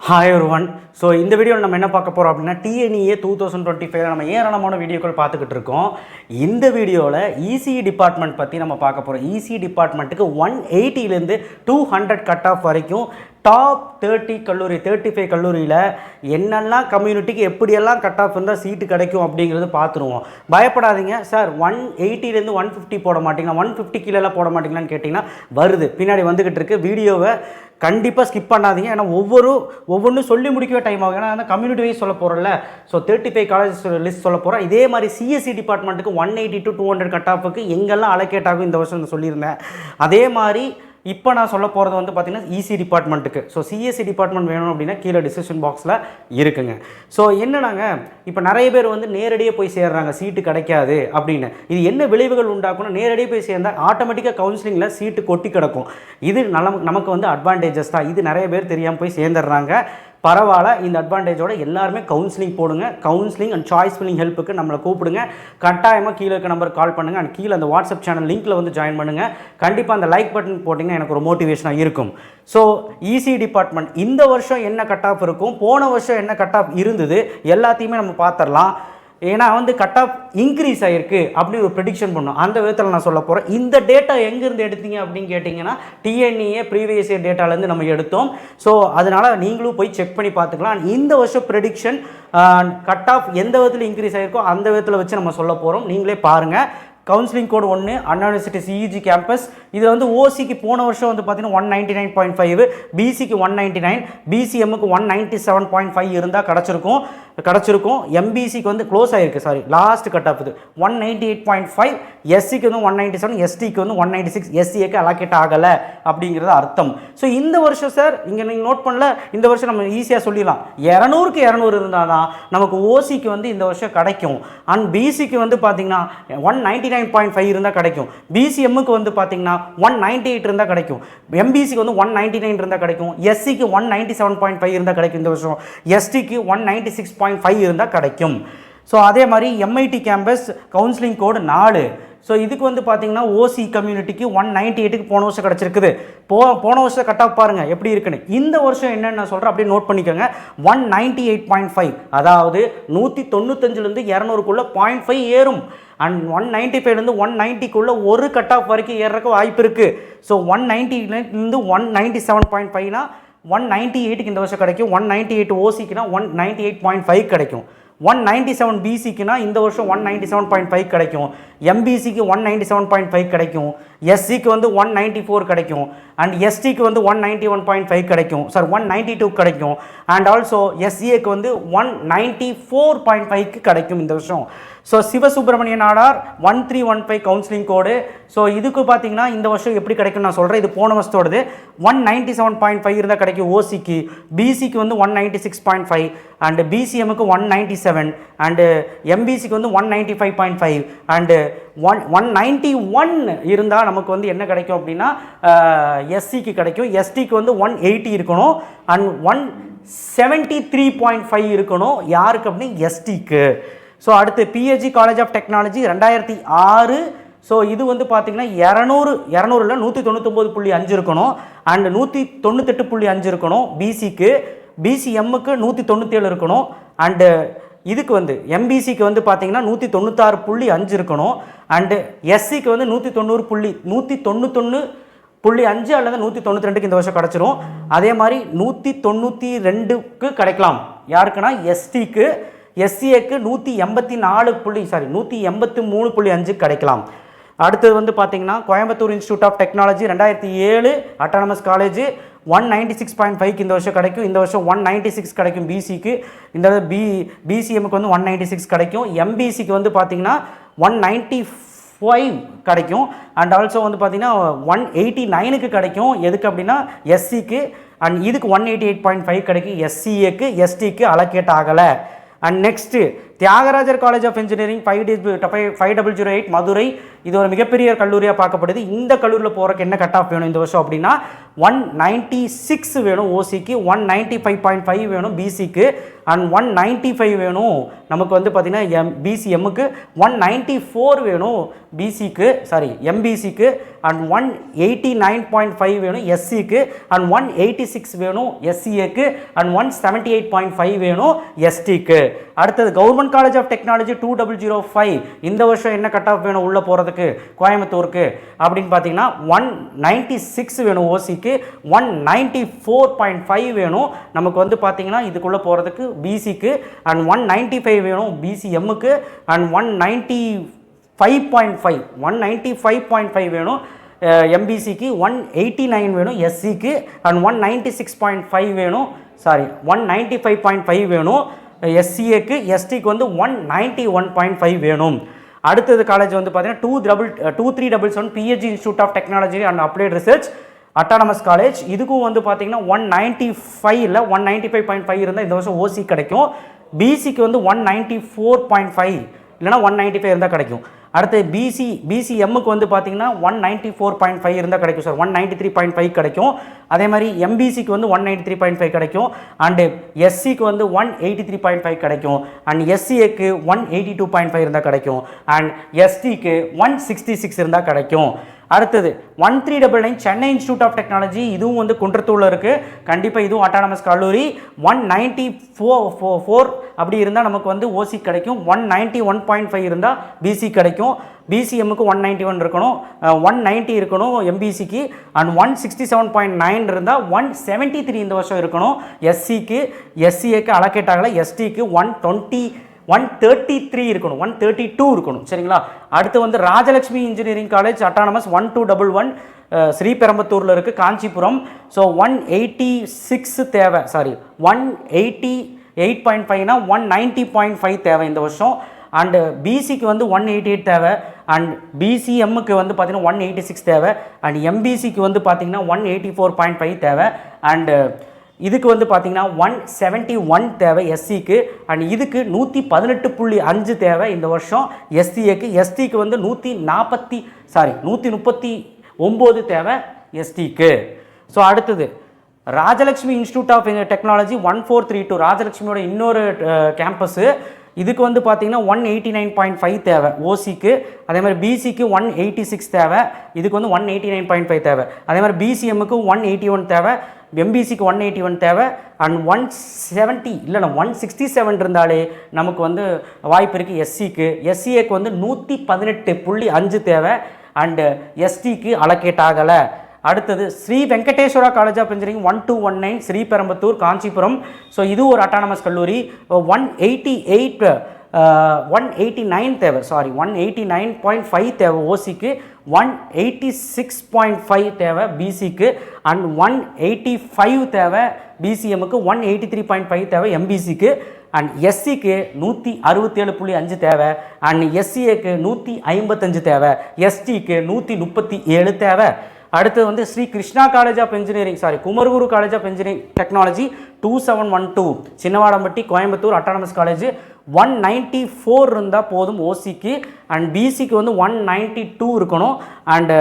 Hi one so இந்த வீடியோவில் நம்ம என்ன பார்க்க போகிறோம் அப்படின்னா TNEA two thousand twenty five நம்ம ஏராளமான வீடியோக்கள் பார்த்துக்கிட்டு இருக்கோம். இந்த வீடியோவில் இசிஇ டிபார்ட்மெண்ட் பற்றி நம்ம பார்க்க போகிறோம் இசிஇ டிபார்ட்மெண்ட்டுக்கு ஒன் எயிட்டிலேருந்து டூ ஹண்ட்ரட் கட் ஆஃப் வரைக்கும் டாப் தேர்ட்டி கல்லூரி தேர்ட்டி ஃபைவ் கல்லூரியில் என்னெல்லாம் கம்யூனிட்டிக்கு எப்படியெல்லாம் கட் ஆஃப் இருந்தால் சீட்டு கிடைக்கும் அப்படிங்கிறது பார்த்துருவோம். பயப்படாதீங்க. சார் ஒன் எயிட்டிலேருந்து ஒன் ஃபிஃப்டி போட மாட்டீங்களா? ஒன் ஃபிஃப்டி கீழெல்லாம் போட மாட்டீங்களான்னு கேட்டிங்கன்னா வருது. பின்னாடி வந்துக்கிட்டு இருக்குது வீடியோவை கண்டிப்பாக ஸ்கிப் பண்ணாதீங்க. ஏன்னா ஒவ்வொரு ஒவ்வொன்றும் சொல்லி முடிக்கவே டைம் ஆகும். ஏன்னா அந்த கம்யூனிட்டி வைஸ் சொல்ல போகிறோம்ல so thirty five college list சொல்ல போகிறோம் இதே மாதிரி சிஎஸ்சி டிபார்ட்மெண்ட்டுக்கு one eighty to two hundred cut ஆஃபுக்கு எங்கெல்லாம் அலோகேட் ஆகும் இந்த வருஷம் சொல்லியிருந்தேன். அதே மாதிரி இப்போ நான் சொல்ல போகிறது வந்து பார்த்தீங்கன்னா இசி டிபார்ட்மெண்ட்டுக்கு ஸோ சிஎஸ்சி டிபார்ட்மெண்ட் வேணும் அப்படின்னா கீழே டிசிஷன் பாக்ஸில் இருக்குங்க. ஸோ என்னன்னாங்க? இப்போ நிறைய பேர் வந்து நேரடியாக போய் சேர்றாங்க. சீட்டு கிடைக்காது அப்படின்னு. இது என்ன விளைவுகள் உண்டாக்கும்னா நேரடியாக போய் சேர்ந்தால் ஆட்டோமேட்டிக்காக கவுன்சிலிங்கில் சீட்டு கொட்டி கிடக்கும். இது நல்ல நமக்கு வந்து அட்வான்டேஜஸ் தான். இது நிறைய பேர் தெரியாமல் போய் சேர்ந்துடுறாங்க. பரவாயில்ல இந்த அட்வான்டேஜோட எல்லாருமே கவுன்சிலிங் போடுங்க. கவுன்சிலிங் அண்ட் சாய்ஸ் ஃபில்லிங் ஹெல்ப்புக்கு நம்மளை கூப்பிடுங்க. கட்டாயமாக கீழே இருக்க நம்பர் கால் பண்ணுங்கள் அண்ட் கீழே அந்த வாட்ஸ்அப் சேனல் லிங்க்கில் வந்து ஜாயின் பண்ணுங்கள் கண்டிப்பாக அந்த லைக் பட்டன் போட்டிங்கன்னா எனக்கு ஒரு மோட்டிவேஷனாக இருக்கும். ஸோ இசி டிபார்ட்மெண்ட் இந்த வருஷம் என்ன கட் ஆஃப் இருக்கும்? போன வருஷம் என்ன கட் ஆஃப் இருந்தது? எல்லாத்தையுமே நம்ம பார்த்துடலாம். ஏன்னா வந்து கட் ஆஃப் இன்க்ரீஸ் ஆகிருக்கு அப்படின்னு ஒரு ப்ரெடிக்ஷன் பண்ணோம். அந்த விதத்தில் நான் சொல்ல போகிறேன் இந்த டேட்டா எங்கேருந்து எடுத்தீங்க அப்படின்னு கேட்டிங்கன்னா டிஎன்இஏ ப்ரீவியஸ் இயர் டேட்டாலேருந்து நம்ம எடுத்தோம். ஸோ அதனால் நீங்களும் போய் செக் பண்ணி பார்த்துக்கலாம். இந்த வருஷம் ப்ரெடிக்ஷன் கட் ஆஃப் எந்த விதத்தில் இன்க்ரீஸ் ஆகிருக்கோ அந்த விதத்தில் வச்சு நம்ம சொல்ல போகிறோம் நீங்களே பாருங்கள் கவுன்சிலிங் கோடு ஒன்று அண்ணா யூனிவர்சிட்டி சிஇஜி கேம்பஸ் இதில் வந்து ஓசிக்கு போன வருஷம் வந்து பார்த்தீங்கன்னா one ninety nine point five பிசிக்கு one ninety nine பிசிஎம்முக்கு one ninety seven point five இருந்தால் கிடச்சிருக்கும். கிடச்சிருக்கும். எம்பிசிக்கு வந்து க்ளோஸ் ஆகிருக்கு சாரி லாஸ்ட் கட் ஆஃப் இது. One ninety eight point five எஸ்சிக்கு வந்து ஒன் நைன்ட்டி செவன் எஸ்டிக்கு வந்து ஒன் நைன்டி சிக்ஸ் எஸ்சிஏக்கு அலாக்கேட் ஆகலை அப்படிங்கிறது அர்த்தம். ஸோ இந்த வருஷம் சார் இங்கே நீங்கள் நோட் பண்ணல இந்த வருஷம் நம்ம ஈஸியாக சொல்லிடலாம். இரநூறுக்கு இரநூறு இருந்தால் தான் நமக்கு ஓசிக்கு வந்து இந்த வருஷம் கிடைக்கும். அண்ட் பிசிக்கு வந்து பார்த்தீங்கன்னா one ninety nine point five இருந்தால் கிடைக்கும். பிசிஎம்முக்கு வந்து பார்த்தீங்கன்னா ஒன் நைன்டி எயிட் இருந்தால் கிடைக்கும் எம்பிசிக்கு வந்து ஒன் நைன்டி நைன் இருந்தால் கிடைக்கும் எஸ்சிக்கு one ninety seven point five இருந்தால் கிடைக்கும் இந்த வருஷம். எஸ்டிக்கு one ninety six point five இருந்தால் கிடைக்கும். ஸோ அதே மாதிரி எம்ஐடி கேம்பஸ் கவுன்சிலிங் கோடு நாலு. ஸோ இதுக்கு வந்து பார்த்தீங்கன்னா ஓசி கம்யூனிட்டிக்கு ஒன் நைன்டி எயிட்டுக்கு போன வருஷம் கிடச்சிருக்குது. போ போன வருஷம் கட் ஆஃப் பாருங்கள் எப்படி இருக்குன்னு. இந்த வருஷம் என்னென்னு நான் சொல்கிறேன் அப்படியே நோட் பண்ணிக்கோங்க. One ninety eight point five அதாவது நூற்றி தொண்ணூத்தஞ்சுலேருந்து இரநூறுக்குள்ளே பாயிண்ட் ஃபைவ் ஏறும். அண்ட் ஒன் நைன்ட்டி ஃபைவ்லேருந்து ஒன் நைன்ட்டிக்குள்ளே ஒரு கட் ஆஃப் வரைக்கும் ஏறக்கு வாய்ப்பு இருக்குது ஸோ ஒன் நைன்ட்டிலேருந்து ஒன் நைன்ட்டி செவன் பாயிண்ட் ஃபைவ்னா ஒன் நைன்ட்டி எயிட்டுக்கு இந்த வருஷம் கிடைக்கும் one ninety eight ஓசிக்குனா one ninety eight point five கிடைக்கும். ஒன் நைன்ட்டி செவன் பிசிக்குனா இந்த வருஷம் one ninety seven point five கிடைக்கும் எம்பிசிக்கு one ninety seven point five கிடைக்கும் எஸ்சிக்கு வந்து ஒன் நைன்ட்டி ஃபோர் கிடைக்கும் அண்ட் எஸ்டிக்கு வந்து one ninety one point five கிடைக்கும் சார் ஒன் நைன்ட்டி டூ கிடைக்கும் அண்ட் ஆல்சோ எஸ்சிஏக்கு வந்து ஒன் நைன்ட்டி ஃபோர் பாயிண்ட் ஃபைவ்க்கு கிடைக்கும் இந்த வருஷம் so Sivasubramaniya Nadar one three one five counselling code so இதுக்கு பார்த்தீங்கன்னா இந்த வருஷம் எப்படி கிடைக்கும் நான் சொல்கிறேன் இது போன வருஷத்தோடது one ninety seven point five இருந்தால் கிடைக்கும் ஓசிக்கு பிசிக்கு வந்து one ninety six point five and பிசிஎம்க்கு one ninety seven and எம்பிசிக்கு வந்து one ninety five point five and one one ninety one இருந்தால் நமக்கு வந்து என்ன கிடைக்கும் அப்படின்னா uh, எஸ்சிக்கு கிடைக்கும். எஸ்டிக்கு வந்து ஒன் எயிட்டி இருக்கணும் and one seventy three point five இருக்கணும். யாருக்கு அப்படின்னு எஸ்டிக்கு ஸோ அடுத்து பிஹெச்சி காலேஜ் ஆஃப் டெக்னாலஜி ரெண்டாயிரத்தி ஆறு. ஸோ இது வந்து பார்த்திங்கன்னா இரநூறு இரநூறுல நூற்றி தொண்ணூத்தொம்பது புள்ளி அஞ்சு இருக்கணும். அண்ட் நூற்றி தொண்ணூத்தெட்டு புள்ளி அஞ்சு இருக்கணும் பிசிக்கு பிசிஎம்முக்கு நூற்றி தொண்ணூற்றேழு இருக்கணும். அண்டு இதுக்கு வந்து எம்பிசிக்கு வந்து பார்த்தீங்கன்னா நூற்றி தொண்ணூத்தாறு புள்ளி அஞ்சு இருக்கணும். அண்டு எஸ்சிக்கு வந்து நூற்றி தொண்ணூறு புள்ளி நூற்றி தொண்ணூத்தொன்று புள்ளி அஞ்சு அல்லது நூற்றி தொண்ணூற்றி ரெண்டுக்கு இந்த வருஷம் கிடச்சிரும். அதே மாதிரி நூற்றி தொண்ணூற்றி ரெண்டுக்கு கிடைக்கலாம். யாருக்குன்னா எஸ்டிக்கு எஸ்சிஏக்கு நூற்றி எண்பத்தி நாலு புள்ளி சாரி நூற்றி எண்பத்தி மூணு புள்ளி அஞ்சு கிடைக்கலாம். அடுத்தது வந்து பார்த்தீங்கன்னா கோயம்புத்தூர் இன்ஸ்டியூட் ஆஃப் டெக்னாலஜி ரெண்டாயிரத்தி ஏழு autonomous college one ninety six point ஃபைவ்க்கு இந்த வருஷம் கிடைக்கும். இந்த வருஷம் ஒன் நைன்டி சிக்ஸ் கிடைக்கும் பிசிக்கு இந்த பி பிசிஎம்க்கு வந்து ஒன் நைன்டி சிக்ஸ் கிடைக்கும் எம்பிசிக்கு வந்து பார்த்தீங்கன்னா ஒன் நைன்ட்டி ஃபைவ் கிடைக்கும். அண்ட் ஆல்சோ வந்து பார்த்தீங்கன்னா ஒன் எயிட்டி நைனுக்கு கிடைக்கும். எதுக்கு அப்படின்னா எஸ்சிக்கு அண்ட் இதுக்கு one eighty eight point five கிடைக்கும் எஸ்சிஏக்கு எஸ்டிக்கு அலோகேட் ஆகலை. And next Thiagarajar college of engineering five five double zero eight Madurai இது ஒரு மிகப்பெரிய கல்லூரியாக பார்க்கப்படுது. இந்த கல்லூரியில் போகிறக்கு என்ன கட் ஆஃப் வேணும் இந்த வருஷம் அப்படின்னா ஒன் நைன்ட்டி சிக்ஸ் வேணும் ஓசிக்கு one ninety five point five வேணும் பிசிக்கு அண்ட் ஒன் நைன்ட்டி ஃபைவ் வேணும் நமக்கு வந்து பார்த்திங்கன்னா எம் பிசிஎம்முக்கு ஒன் நைன்ட்டி ஃபோர் வேணும் பிசிக்கு sorry எம்பிசிக்கு and one eighty nine point five வேணும் எஸ்சிக்கு அண்ட் ஒன் எயிட்டி சிக்ஸ் வேணும் எஸ்சிஏக்கு and one seventy eight point five வேணும் எஸ்டிக்கு அடுத்தது government college of technology two double zero five இந்த வருஷம் என்ன கட் ஆஃப் வேணும்? உள்ளே போகிறதுக்கு கோயம்புத்தூருக்கு. அப்படின்னு பார்த்தீங்கன்னா ஒன் நைன்ட்டி சிக்ஸ் வேணும் ஓசிக்கு one ninety four point five வேணும். நமக்கு வந்து பார்த்தீங்கன்னா இதுக்குள்ளே போகிறதுக்கு பிசிக்கு அண்ட் ஒன் நைன்ட்டி ஃபைவ் வேணும் பிசிஎம்முக்கு and one ninety five point five one ninety five point five வேணும் எம்பிசிக்கு ஒன் எயிட்டி நைன் வேணும் எஸ்சிக்கு and one ninety six point five வேணும் sorry one ninety five point five வேணும். எஸ்சிஏக்கு எஸ்டிக்கு வந்து one ninety one point five வேணும். அடுத்தது காலேஜ் வந்து பார்த்தீங்கன்னா two double two three double seven PHC institute of technology and applied research autonomous college இதுக்கும் வந்து பார்த்தீங்கன்னா ஒன் நைன்ட்டி ஃபைவ் இல்லை one ninety five point five இருந்தால் இந்த வருஷம் ஓசி கிடைக்கும். பிசிக்கு வந்து one ninety four point five இல்லைனா ஒன் நைன்ட்டி ஃபைவ் இருந்தால் கிடைக்கும். அடுத்து பிசி பிசிஎம்முக்கு வந்து பார்த்தீங்கன்னா one ninety four point five இருந்தால் கிடைக்கும் sir one ninety three point five கிடைக்கும். அதே மாதிரி எம்பிசிக்கு வந்து one ninety three point five கிடைக்கும். அண்டு எஸ்சிக்கு வந்து one eighty three point five கிடைக்கும். And எஸ்சிஏக்கு one eighty two point five இருந்தால் கிடைக்கும். அண்ட் எஸ்டிக்கு ஒன் சிக்ஸ்டி சிக்ஸ் இருந்தால் கிடைக்கும். அடுத்தது one three double nine Chennai institute of technology இதுவும் வந்து குன்றத்தூரில் இருக்குது கண்டிப்பாக இதுவும் அட்டானமஸ் கல்லூரி. ஒன் நைன்ட்டி ஃபோ ஃபோ ஃபோர் அப்படி இருந்தால் நமக்கு வந்து ஓசி கிடைக்கும். One ninety one point five இருந்தால் பிசி கிடைக்கும். பிசிஎம்முக்கு ஒன் நைன்ட்டி ஒன் இருக்கணும். ஒன் நைன்ட்டி இருக்கணும் எம்பிசிக்கு and one sixty seven point nine இருந்தால் ஒன் செவன்ட்டி த்ரீ இந்த வருஷம் இருக்கணும். எஸ்சிக்கு எஸ்சிஏக்கு அலோகேட் ஆகலை. எஸ்டிக்கு one twenty one thirty three இருக்கணும் ஒன் தேர்ட்டி டூ இருக்கணும் சரிங்களா? அடுத்து வந்து Rajalakshmi engineering college autonomous one two double one ஸ்ரீபெரம்பத்தூரில் இருக்குது Kanchipuram. So one eighty six தேவை sorry one eighty eight point ஃபைவ்னா one ninety point five தேவை இந்த வருஷம். அண்டு பிசிக்கு வந்து ஒன் எயிட்டி எயிட் தேவை அண்ட் பிசிஎம்முக்கு வந்து பார்த்திங்கன்னா ஒன் எயிட்டி சிக்ஸ் தேவை அண்ட் எம்பிசிக்கு வந்து பார்த்திங்கன்னா one eighty four point five தேவை. அண்டு இதுக்கு வந்து பார்த்தீங்கன்னா ஒன் செவன்ட்டி ஒன் தேவை எஸ்சிக்கு அண்ட் இதுக்கு நூற்றி பதினெட்டு புள்ளி அஞ்சு தேவை இந்த வருஷம் எஸ்சிஏக்கு எஸ்டிக்கு வந்து நூற்றி நாற்பத்தி சாரி நூற்றி முப்பத்தி ஒம்பது தேவை எஸ்டிக்கு ஸோ அடுத்தது Rajalakshmi institute of technology one four three two ராஜலக்ஷ்மியோட இன்னொரு கேம்பஸ்ஸு இதுக்கு வந்து பார்த்தீங்கன்னா one eighty nine point five தேவை ஓசிக்கு அதே மாதிரி பிசிக்கு ஒன் எயிட்டி சிக்ஸ் தேவை. இதுக்கு வந்து one eighty nine point five தேவை. அதே மாதிரி பிசிஎம்முக்கு ஒன் எயிட்டி ஒன் தேவை. எம்பிசிக்கு ஒன் எயிட்டி ஒன் தேவை. அண்ட் ஒன் செவன்ட்டி இல்லைண்ணா ஒன் சிக்ஸ்டி செவன் இருந்தாலே நமக்கு வந்து வாய்ப்பு இருக்குது எஸ்சிக்கு எஸ்சிஏக்கு வந்து நூற்றி பதினெட்டு புள்ளி அஞ்சு தேவை. அண்டு எஸ்டிக்கு அலோகேட் ஆகலை. அடுத்தது Sri Venkateswara college of engineering one two one nine Sriperumbudur Kanchipuram. So இது ஒரு அட்டானமஸ் கல்லூரி. One eighty eight one eighty nine தேவை. Sorry one eighty nine point five தேவை ஓசிக்கு one eighty six point five தேவை பிசிக்கு and one eighty five தேவை பிசிஎம்முக்கு one eighty three point five தேவை எம்பிசிக்கு அண்ட் எஸ்சிக்கு நூற்றி அறுபத்தேழு புள்ளி அஞ்சு தேவை அண்ட் எஸ்சிஏக்கு நூற்றி ஐம்பத்தஞ்சு தேவை எஸ்டிக்கு நூற்றி முப்பத்தி ஏழு தேவை. அடுத்து வந்து Sri Krishna college of engineering sorry Kumaraguru college of engineering technology two seven one two Chinnavedampatti Coimbatore autonomous college one ninety four இருந்தால் போதும் ஓசிக்கு அண்ட் பிசிக்கு வந்து ஒன் நைன்ட்டி டூ இருக்கணும். அண்டு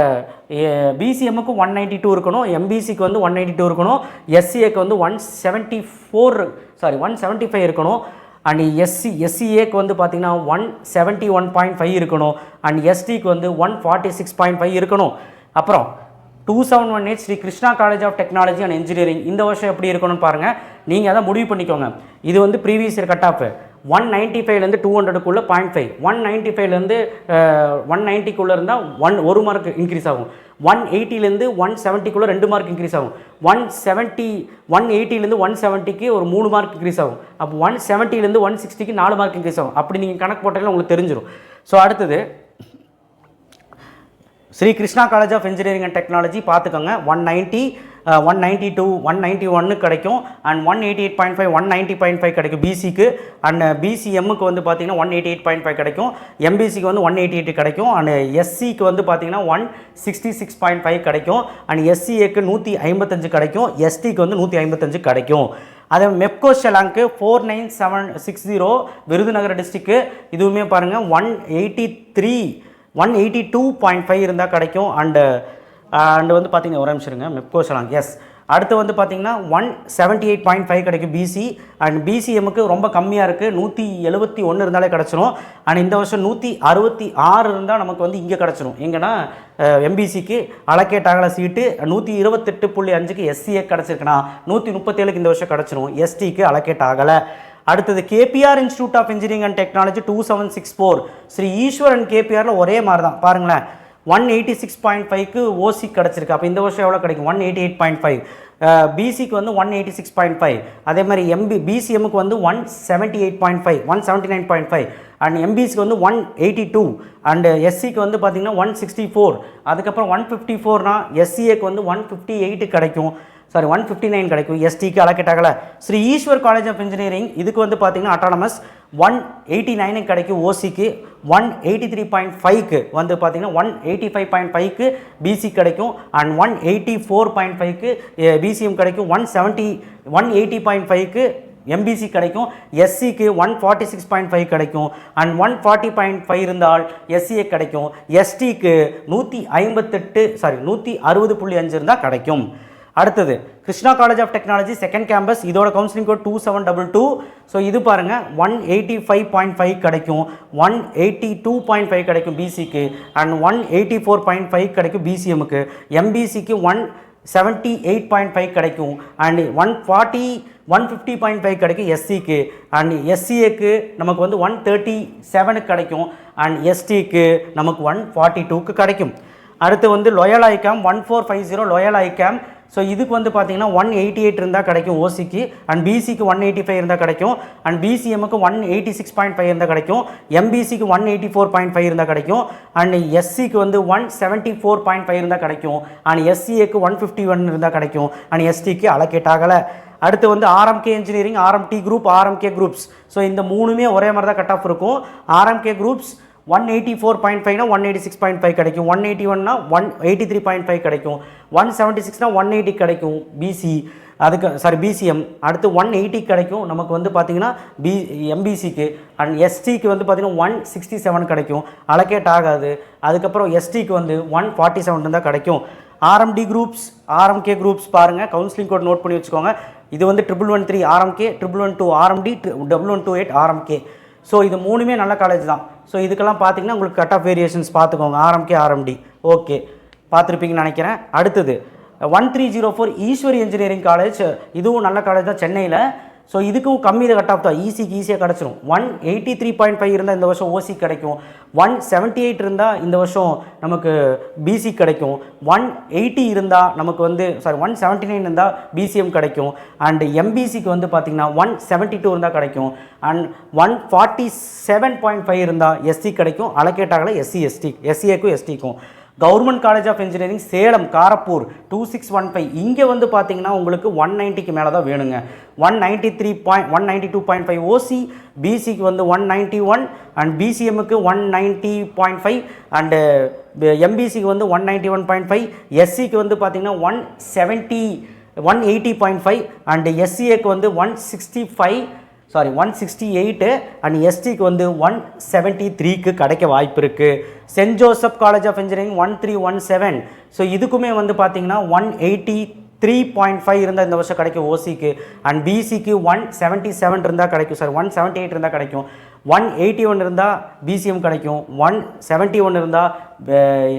பிசிஎம்முக்கு ஒன் நைன்ட்டி டூ இருக்கணும். எம்பிசிக்கு வந்து ஒன் நைன்ட்டி டூ இருக்கணும். எஸ்சிஏக்கு வந்து one seventy four sorry one seventy five இருக்கணும். அண்ட் எஸ்சி எஸ்சிஏக்கு வந்து பார்த்திங்கன்னா one seventy one point five இருக்கணும். அண்ட் எஸ்டிக்கு வந்து one forty six point five இருக்கணும். அப்புறம் two seven one eight Sri Krishna college of technology and engineering இந்த வருஷம் எப்படி இருக்கணும்னு பாருங்கள் நீங்கள் அதை முடிவு பண்ணிக்கோங்க. இது வந்து previous year cut off one ninety ஃபைவ்லேருந்து டூ ஹண்ட்ரடுக்குள்ளே பாயிண்ட் ஃபைவ் ஒன் நைன்ட்டி ஃபைவ்லேருந்து ஒன் நைன்ட்டிக்குள்ளே இருந்தால் ஒன் ஒரு மார்க் இன்க்ரீஸ் ஆகும். ஒன் எயிட்டிலேருந்து ஒன் செவன்ட்டிக்குள்ளே ரெண்டு மார்க் இன்க்ரீஸ் ஆகும். ஒன் செவன்ட்டி ஒன் எயிட்டிலேருந்து ஒன் செவன்ட்டிக்கு ஒரு மூணு மார்க் இன்க்ரீஸ் ஆகும். அப்போ ஒன் செவன்ட்டிலேருந்து ஒன் சிக்ஸ்டிக்கு நாலு மார்க் இன்க்ரீஸ் ஆகும். அப்படி நீங்கள் கணக்கு போட்டீங்கன்னா உங்களுக்கு தெரிஞ்சிடும் ஸோ அடுத்தது Sri Krishna college of engineering and technology பார்த்துக்கோங்க. One ninety one ninety two one ninety ஒன்னு கிடைக்கும் and one eighty eight point five one ninety point five கிடைக்கும் பிசிக்கு அண்ட் பிசிஎம்முக்கு uh, வந்து பார்த்தீங்கன்னா one eighty eight point five கிடைக்கும் எம்பிசிக்கு வந்து ஒன் எயிட்டி எயிட் கிடைக்கும் அண்ட் எஸ்சிக்கு uh, வந்து பார்த்தீங்கன்னா one sixty six point five கிடைக்கும் அண்ட் எஸ்சிஏக்கு நூற்றி ஐம்பத்தஞ்சு கிடைக்கும். எஸ்டிக்கு வந்து நூற்றி ஐம்பத்தஞ்சு கிடைக்கும். அதே Mepco ஷெலாங்க்கு four nine seven six zero Virudhunagar டிஸ்ட்ரிக்கு இதுவுமே பாருங்கள் one eighty three one eighty two point five இருந்தால் கிடைக்கும் அண்டு அண்டு வந்து பார்த்தீங்கன்னா ஒரு நிமிஷம் மெப்கோ சலாங் எஸ் அடுத்து வந்து பார்த்தீங்கன்னா one seventy eight point five கிடைக்கும் பிசி அண்ட் பிசிஎம்முக்கு ரொம்ப கம்மியாக இருக்குது நூற்றி எழுபத்தி ஒன்று இருந்தாலே கிடச்சிரும். அண்ட் இந்த வருஷம் நூற்றி அறுபத்தி ஆறு இருந்தால் நமக்கு வந்து இங்கே கிடச்சிரும். எங்கன்னா எம்பிசிக்கு அலோகேட் ஆகலை சீட்டு நூற்றி இருபத்தெட்டு புள்ளி அஞ்சுக்கு எஸ்சிஏ கிடச்சிருக்குன்னா நூற்றி முப்பத்தேழுக்கு இந்த வருஷம் கிடச்சிரும். எஸ்டிக்கு அலோகேட் ஆகலை. அடுத்தது KPR institute of engineering and technology two seven six four Sri Eswaran கேபிஆரில் ஒரே மாதிரி தான் பாருங்களேன். ஒன் எயிட்டி சிக்ஸ் பாயிண்ட் ஃபைவ்க்கு ஓசி கிடச்சிருக்கு. அப்போ இந்த வருஷம் எவ்வளோ கிடைக்கும்? One eighty eight point five பிசிக்கு வந்து one eighty six point five அதே மாதிரி எம்பி பிசிஎம்முக்கு வந்து one seventy eight point five one seventy nine point five and எம்பிசிக்கு வந்து ஒன் எயிட்டி டூ அண்டு எஸ்சிக்கு வந்து பார்த்தீங்கன்னா ஒன் சிக்ஸ்டி ஃபோர் அதுக்கப்புறம் ஒன் ஃபிஃப்டி ஃபோர்னா எஸ்சிஏக்கு வந்து ஒன் ஃபிஃப்டி எயிட்டு கிடைக்கும். சாரி ஒன் ஃபிஃப்டி நைன் கிடைக்கும். எஸ்டிக்கு அலக்கெட்டாகலை. Sri Eswar college of engineering. இதுக்கு வந்து பார்த்தீங்கன்னா அட்டானமஸ் ஒன் எயிட்டி நைனுக்கு கிடைக்கும் ஓசிக்கு ஒன் எயிட்டி த்ரீ பாயிண்ட் ஃபைவ்க்கு வந்து பார்த்தீங்கன்னா ஒன் எயிட்டி ஃபைவ் பாயிண்ட் ஃபைவ்க்கு பிசி கிடைக்கும். And one eighty four point ஃபைவ்க்கு பிசிஎம் கிடைக்கும். One seventy one eighty point ஃபைவ்க்கு எம்பிசி கிடைக்கும். எஸ்சிக்கு one forty six point five கிடைக்கும். And one forty point five இருந்தால் எஸ்சிஏ கிடைக்கும். எஸ்டிக்கு நூற்றி ஐம்பத்தெட்டு சாரி நூற்றி அறுபது புள்ளி அஞ்சு இருந்தால் கிடைக்கும். அடுத்தது Krishna college of technology second campus இதோட counselling code two seven double two so இது பாருங்கள் one eighty five point five கிடைக்கும் one eighty two point five கிடைக்கும் பிசிக்கு and one eighty four point five கிடைக்கும் பிசிஎம்க்கு எம்பிசிக்கு one seventy eight point five கிடைக்கும் and one forty one fifty point five கிடைக்கும் எஸ்சிக்கு அண்ட் எஸ்சிஏக்கு நமக்கு வந்து ஒன் தேர்ட்டி செவனுக்கு கிடைக்கும் அண்ட் எஸ்டிக்கு நமக்கு ஒன் ஃபார்ட்டி டூக்கு கிடைக்கும். அடுத்து வந்து Loyola ICAM one four five zero Loyola ICAM so இதுக்கு வந்து பார்த்தீங்கன்னா ஒன் எயிட்டி எயிட் இருந்தால் கிடைக்கும் ஓசிக்கு அண்ட் பிசிக்கு ஒன் எயிட்டி ஃபைவ் இருந்தால் கிடைக்கும் and பிசிஎம்முக்கு one eighty six point five இருந்தால் கிடைக்கும் எம்பிசிக்கு one eighty four point five இருந்தால் கிடைக்கும் அண்ட் எஸ்சிக்கு வந்து one seventy four point five இருந்தால் கிடைக்கும் அண்ட் எஸ்சிஏக்கு ஒன் ஃபிஃப்டி ஒன் இருந்தால் கிடைக்கும் அண்ட் எஸ்டிக்கு அலோகேட் ஆகலை. அடுத்து வந்து RMK engineering RMD group RMK groups so இந்த மூணுமே ஒரே மாதிரி தான் கட் ஆஃப் இருக்கும் RMK groups one eighty four point ஃபைவ்னா one eighty six point five கிடைக்கும். ஒன் எயிட்டி ஒன்னா one eighty three point five கிடைக்கும். ஒன் செவன்ட்டி சிக்ஸ்னா ஒன் எயிட்டி கிடைக்கும் பிசி அதுக்கு சாரி பிசிஎம் அடுத்து ஒன் எயிட்டி கிடைக்கும். நமக்கு வந்து பார்த்தீங்கன்னா பி எம்பிசிக்கு அண்ட் எஸ்டிக்கு வந்து பார்த்திங்கன்னா ஒன் சிக்ஸ்டி செவன் கிடைக்கும். அலோகேட் ஆகாது. அதுக்கப்புறம் எஸ்டிக்கு வந்து ஒன் ஃபார்ட்டி செவன் இருந்தால் கிடைக்கும். ஆர்எம்டி குரூப்ஸ் ஆர்எம்கே குரூப்ஸ் பாருங்கள் கவுன்சிலிங் கோட் நோட் பண்ணி வச்சுக்கோங்க. இது வந்து triple one three RMK triple one two RMD double one two eight RMK so இது மூணுமே நல்ல காலேஜ் தான். ஸோ இதுக்கெல்லாம் பார்த்தீங்கன்னா உங்களுக்கு கட் ஆஃப் வேரியேஷன்ஸ் பார்த்துக்கோங்க ஆர்எம்கே ஆர்எம்டி ஓகே பார்த்துருப்பீங்கன்னு நினைக்கிறேன். அடுத்தது one three zero four Eswari engineering college இதுவும் நல்ல காலேஜ் தான். சென்னையில். ஸோ இதுக்கும் கம்மி கட் ஆஃப் தான். ஈஸிக்கு ஈஸியாக கிடச்சிரும். One eighty three point five இருந்தால் இந்த வருஷம் ஓசி கிடைக்கும். ஒன் செவன்ட்டி எயிட் இருந்தால் இந்த வருஷம் நமக்கு பிசி கிடைக்கும். ஒன் எயிட்டி இருந்தால் நமக்கு வந்து சாரி ஒன் செவன்ட்டி நைன் இருந்தால் பிசிஎம் கிடைக்கும். அண்ட் எம்பிசிக்கு வந்து பார்த்திங்கன்னா ஒன் செவன்ட்டி டூ இருந்தால் கிடைக்கும். And one forty seven point five இருந்தால் எஸ்சி கிடைக்கும். அலோகேட் ஆகலை எஸ்சி எஸ்டி எஸ்சிஏக்கும் எஸ்டிக்கும் government college of engineering Salem Karuppur two six one five இங்கே வந்து பார்த்தீங்கன்னா உங்களுக்கு ஒன் நைன்ட்டிக்கு மேலே தான் வேணுங்க. One ninety three point one ninety two point five OC பிசிக்கு வந்து one ninety one and பிசிஎம்முக்கு one ninety point five and எம்பிசிக்கு வந்து one ninety one point five எஸ்சிக்கு வந்து பார்த்தீங்கன்னா one seventy one eighty point five and எஸ்சிஏக்கு வந்து one sixty five sorry one sixty eight and எஸ்டிக்கு வந்து one seventy த்ரீக்கு கிடைக்க வாய்ப்பு இருக்குது saint Joseph college of engineering one three one seven so இதுக்குமே வந்து பார்த்தீங்கன்னா one eighty three point five இருந்தால் இந்த வருஷம் கிடைக்கும் ஓசிக்கு அண்ட் பிசிக்கு ஒன் செவன்ட்டி செவன் இருந்தால் கிடைக்கும். சார் ஒன் செவன்ட்டி எயிட் இருந்தால் கிடைக்கும் ஒன் எயிட்டி ஒன் இருந்தால் பிசிஎம் கிடைக்கும். ஒன் செவன்ட்டி ஒன் இருந்தால்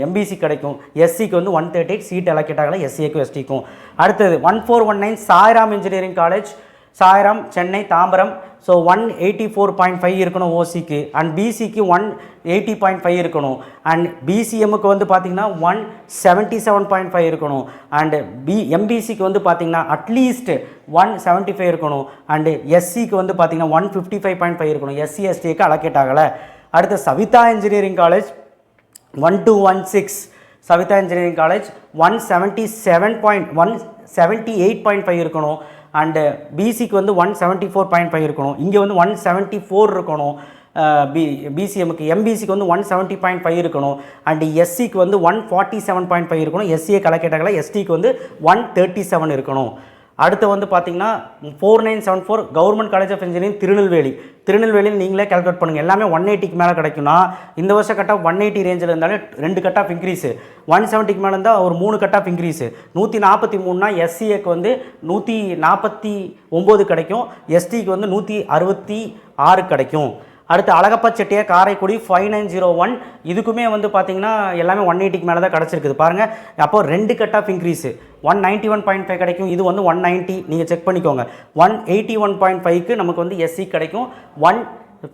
எம்பிசி கிடைக்கும். எஸ்சிக்கு வந்து one thirty eight seat allocate ஆகலை எஸ்சிஏக்கும் எஸ்டிக்கும் அடுத்தது one four one nine Sairam engineering college Sairam Chennai Tambaram. So one eighty four point five இருக்கணும் ஓசிக்கு அண்ட் பிசிக்கு ஒன் எயிட்டி பாயிண்ட் ஃபைவ் இருக்கணும். அண்ட் பிசிஎம்முக்கு வந்து பார்த்திங்கன்னா one seventy seven point five இருக்கணும் அண்டு பி எம்பிசிக்கு வந்து பார்த்திங்கன்னா at least one seventy five இருக்கணும். அண்டு எஸ்சிக்கு வந்து பார்த்தீங்கன்னா one fifty five point five இருக்கணும் எஸ்சி எஸ்டிக்கு அலோகேட் ஆகலை. அடுத்து Savitha engineering college one two one six Savitha engineering college one seventy seven point one seventy eight point five இருக்கணும். And பிசிக்கு வந்து one seventy four point five இருக்கணும். இங்கே வந்து ஒன் செவன்ட்டி ஃபோர் இருக்கணும். பி பிசிஎம்க்கு எம்பிசிக்கு வந்து ஒன் செவன்ட்டி பாயிண்ட் ஃபைவ் இருக்கணும். அண்டு எஸ்சிக்கு வந்து one forty seven point five இருக்கணும். எஸ்சியை கலக்கேட்டாகல எஸ்டிக்கு வந்து ஒன் தேர்ட்டி செவன் இருக்கணும். அடுத்து வந்து பார்த்தீங்கன்னா four nine seven four government college of engineering Tirunelveli. திருநெல்வேலியில் நீங்களே கால்குலேட் பண்ணுங்கள் எல்லாமே ஒன் எயிட்டிக்கு மேலே கிடைக்கும்னா இந்த வருஷம் கட் ஆஃப் ஒன் எயிட்டி ரேஞ்சில் இருந்தாலே ரெண்டு கட் ஆஃப் இன்க்ரீஸு ஒன் செவன்ட்டிக்கு மேலே இருந்தால் ஒரு மூணு கட் ஆஃப் இன்க்ரீஸு நூற்றி நாற்பத்தி மூணுனா எஸ்சிஏக்கு வந்து நூற்றி நாற்பத்தி ஒம்பது கிடைக்கும். எஸ்டிக்கு வந்து நூற்றி அறுபத்தி ஆறு கிடைக்கும். அடுத்து Alagappa Chettiar Karaikudi five nine zero one இதுக்குமே வந்து பார்த்தீங்கன்னா எல்லாமே ஒன் எயிட்டிக்கு மேலே தான் கிடச்சிருக்குது. பாருங்கள் அப்போ ரெண்டு cut off increase one ninety one point five கிடைக்கும். இது வந்து ஒன் நைன்ட்டி நீங்கள் செக் பண்ணிக்கோங்க. ஒன் எயிட்டி ஒன் பாயிண்ட் ஃபைவ்க்கு நமக்கு வந்து எஸ்சி கிடைக்கும். ஒன்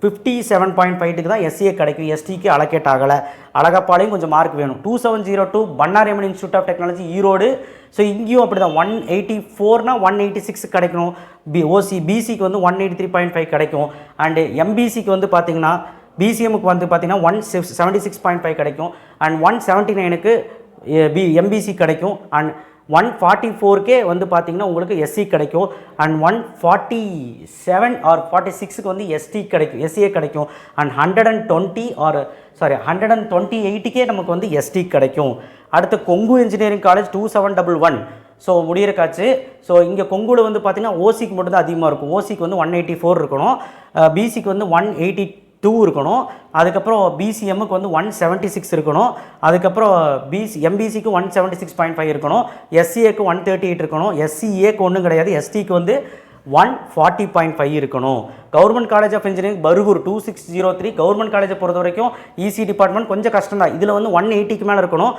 ஃபிஃப்டி செவன் பாயிண்ட் ஃபைவ்க்கு தான் எஸ்சிஏ கிடைக்கும். எஸ்டிக்கு அலோகேட் ஆகலை. அழகப்பாலையும் கொஞ்சம் மார்க் வேணும். Two seven zero two Bannariamman institute of technology Erode. So இங்கேயும் அப்படி தான் ஒன் எயிட்டி ஃபோர்னா ஒன் எயிட்டி சிக்ஸ் கிடைக்கணும். பி ஓசி பிசிக்கு வந்து one eighty three point five கிடைக்கும். அண்டு எம்பிசிக்கு வந்து பார்த்தீங்கன்னா பிசிஎம்முக்கு வந்து பார்த்தீங்கன்னா one seventy six point five கிடைக்கும். அண்ட் ஒன் செவன்ட்டி நைனுக்கு பி எம்பிசி கிடைக்கும். அண்ட் ஒன் ஃபார்ட்டி ஃபோர்க்கே வந்து பார்த்தீங்கன்னா உங்களுக்கு எஸ்சி கிடைக்கும். And one forty seven or forty சிக்ஸுக்கு வந்து எஸ்டி கிடைக்கும். எஸ்சியே கிடைக்கும் and hundred and twenty or sorry hundred and twenty எயிட்டுக்கே நமக்கு வந்து எஸ்டி கிடைக்கும். அடுத்து Kongu engineering college two seven double one so முடியிருக்காச்சு so இங்கே கொங்குல வந்து பார்த்திங்கன்னா ஓசிக்கு மட்டும்தான் அதிகமாக இருக்கும். ஓசிக்கு வந்து ஒன் எயிட்டி ஃபோர் இருக்கணும் uh, பிசிக்கு வந்து ஒன் எயிட்டி டூ இருக்கணும். அதுக்கப்புறம் பிசிஎம்முக்கு வந்து ஒன் செவன்ட்டி சிக்ஸ் இருக்கணும். அதுக்கப்புறம் BC எம்பிசிக்கு one seventy six point five இருக்கணும். எஸ்சிஏக்கு ஒன் தேர்ட்டி எயிட் இருக்கணும். எஸ்சிஏக்கு ஒன்றும் கிடையாது. எஸ்டிக்கு வந்து ஒன் ஃபார்ட்டி பாயிண்ட் ஃபைவ் இருக்கணும். Government college of engineering Bargur two six zero three government காலேஜை பொறுத்த வரைக்கும் இசி டிபார்ட்மெண்ட் கொஞ்சம் கஷ்டம் தான் இதில் வந்து ஒன் எயிட்டிக்கு மேலே இருக்கணும்.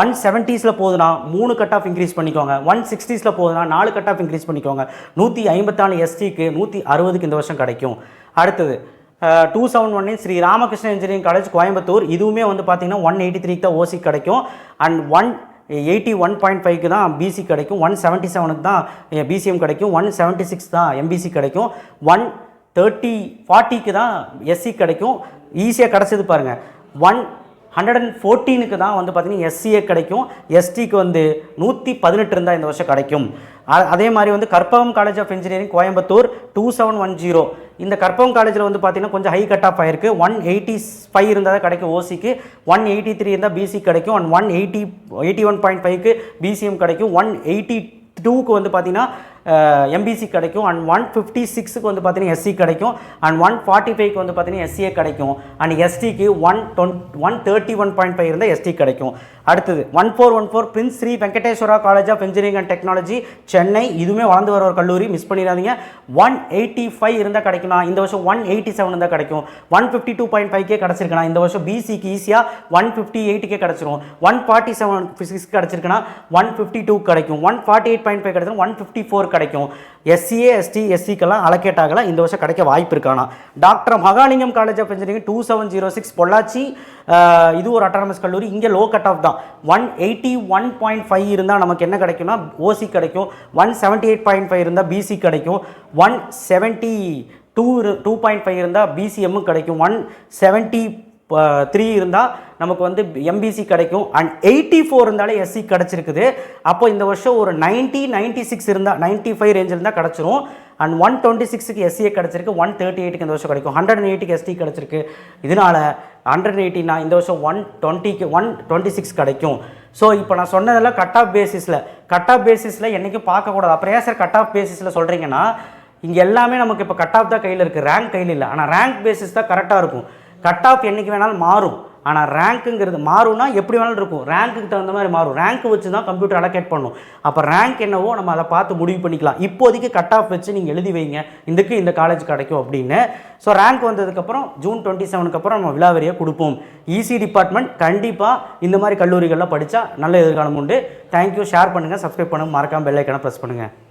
ஒன் செவன்ட்டீஸில் போதுன்னா மூணு கட் ஆஃப் இன்க்ரீஸ் பண்ணிக்கோங்க. ஒன் சிக்ஸ்டீஸில் போகுதுன்னா நாலு கட் ஆஃப் இன்க்ரீஸ் பண்ணிக்கோங்க. நூற்றி ஐம்பத்தாலு எஸ்டிக்கு நூற்றி அறுபதுக்கு இந்த வருஷம் கிடைக்கும். அடுத்தது two seven one Sri Ramakrishna engineering college Coimbatore. இதுவுமே வந்து பார்த்தீங்கன்னா ஒன் எயிட்டி த்ரீக்கு தான் ஓசி கிடைக்கும். And one eighty one point ஃபைவ்க்கு தான் பிசி கிடைக்கும். ஒன் செவன்ட்டி செவனுக்கு தான் பிசிஎம் கிடைக்கும். ஒன் செவன்ட்டி சிக்ஸ் தான் எம்பிசி கிடைக்கும். ஒன் தேர்ட்டி ஃபார்ட்டிக்கு தான் எஸ்சி கிடைக்கும். ஈஸியாக கிடச்சிது பாருங்கள் ஒன் ஹண்ட்ரட் அண்ட் ஃபோர்டீனுக்கு தான் வந்து பார்த்தீங்கன்னா எஸ்சிஏ கிடைக்கும். எஸ்டிக்கு வந்து நூற்றி பதினெட்டு இருந்தால் இந்த வருஷம் கிடைக்கும். அதே மாதிரி வந்து Karpagam college of engineering Coimbatore two seven one zero இந்த கற்பகம் காலேஜில் வந்து பார்த்தீங்கன்னா கொஞ்சம் ஹை கட் ஆஃப் ஆயிருக்கு. ஒன் எயிட்டி ஃபைவ் இருந்தால் தான் கிடைக்கும் ஓசிக்கு ஒன் எயிட்டி த்ரீ இருந்தால் பிசி கிடைக்கும். And one eighty eighty one point ஃபைவ்க்கு பிசிஎம் கிடைக்கும். ஒன் எயிட்டி டூக்கு வந்து பார்த்தீங்கன்னா எம்பிசி கிடைக்கும். அண்ட் ஒன் ஃபிஃப்டி சிக்ஸுக்கு வந்து பார்த்தீங்கன்னா எஸ்சி கிடைக்கும். அண்ட் ஒன் ஃபார்ட்டி ஃபைவ்க்கு வந்து பார்த்தீங்கன்னா எஸ்சிஏ கிடைக்கும். அண்ட் எஸ்டிக்கு one ton one thirty one point five இருந்தால் எஸ்டி கிடைக்கும். அடுத்தது one four one four prince Sri Venkateswara college of engineering and technology Chennai இதுவுமே வளர்ந்து வர ஒரு கல்லூரி. மிஸ் பண்ணிடாதீங்க. ஒன் எயிட்டி ஃபைவ் இருந்தால் கிடைக்கலாம் இந்த வருஷம் ஒன் எயிட்டி செவன் இருந்தால் கிடைக்கும். ஒன் ஃபிஃப்டி டூ பாயிண்ட் ஃபைவ்க்கே கிடச்சிருக்குண்ணா. இந்த வருஷம் பிசிக்கு ஈஸியாக ஒன் ஃபிஃப்டி எயிட்டுக்கே கிடச்சிரும். ஒன் ஃபார்ட்டி செவன் சிக்ஸ் கிடச்சிருக்குன்னா ஒன் ஃபிஃப்டி டூ கிடைக்கும். One forty eight point five கிடைச்சிரும். ஒன் ஃபிஃப்டி ஃபோர் கிடைக்கும். எஸ்சிஏ எஸ்டி எஸ்சிக்கெல்லாம் அலோகேட் ஆகல. இந்த வருஷம் கிடைக்க வாய்ப்பு இருக்கானா? Doctor Mahalingam college of engineering two seven zero six Pollachi இது ஒரு அட்டானமஸ் கல்லூரி. இங்கே லோ கட் ஆஃப் தான். One eighty one point five இருந்தால் நமக்கு என்ன கிடைக்கும்னா ஓசி கிடைக்கும். One seventy eight point five இருந்தால் பிசி கிடைக்கும். One seventy two two point five இருந்தால் பிசிஎம்மும் கிடைக்கும். ஒன் செவன்ட்டி த்ரீ இருந்தால் நமக்கு வந்து எம்பிசி கிடைக்கும். அண்ட் எயிட்டி ஃபோர் இருந்தாலே எஸ்சி கிடச்சிருக்குது. அப்போ இந்த வருஷம் ஒரு நைன்ட்டி நைன்ட்டி சிக்ஸ் இருந்தால் நைன்ட்டி ஃபைவ் ரேஞ்சில் இருந்தால் கிடச்சிரும் அண்ட் ஒன் டுவெண்ட்டி சிக்ஸுக்கு எஸ்சிஏ கிடச்சிருக்கு. ஒன் தேர்ட்டி எயிட்டுக்கு இந்த வருஷம் கிடைக்கும். ஹண்ட்ரட் அண்ட் எயிட்டிக்கு எஸ்டி கிடச்சிருக்கு. இதனால ஹண்ட்ரட் எயிட்டினா இந்த வருஷம் ஒன் டுவெண்ட்டிக்கு ஒன் டுவெண்ட்டி சிக்ஸ் கிடைக்கும். ஸோ இப்போ நான் சொன்னதெல்லாம் கட் ஆஃப் பேசிஸில் கட் ஆஃப் பேசிஸில் என்றைக்கும் பார்க்கக்கூடாது. அப்புறம் ஏன் சார் கட் ஆஃப் பேசிஸில் சொல்கிறீங்கன்னா இங்கே எல்லாமே நமக்கு இப்போ கட் ஆஃப் தான் கையில் இருக்குது ரேங்க் கையில் இல்லை. ஆனால் ரேங்க் பேசிஸ் தான் கரெக்டாக இருக்கும். கட் ஆஃப் என்றைக்கு வேணாலும் மாறும். ஆனால் ரேங்க்குங்கிறது மாறும்னா எப்படி வேணாலும் இருக்கும். ரேங்க்குக்கு தகுந்த மாதிரி மாறும். ரேங்க் வச்சு தான் கம்ப்யூட்டர் அலோகேட் பண்ணும். அப்போ ரேங்க் என்னவோ நம்ம அதை பார்த்து முடிவு பண்ணிக்கலாம். இப்போதைக்கு கட் ஆஃப் வச்சு நீங்கள் எழுதி வைங்க. இதுக்கு இந்த காலேஜ் கிடைக்கும் அப்படின்னு. ஸோ ரேங்க் வந்ததுக்கப்புறம் ஜூன் டுவெண்ட்டி செவனுக்கு அப்புறம் நம்ம விழாவரியை கொடுப்போம். இசி டிபார்ட்மெண்ட் கண்டிப்பாக இந்த மாதிரி கல்லூரிகளில் படித்தா நல்ல எதிர்காலம் உண்டு. தேங்க்யூ ஷேர் பண்ணுங்கள் சப்ஸ்கிரைப் பண்ணுங்கள் மறக்காமல் பெல் ப்ரெஸ் பண்ணுங்கள்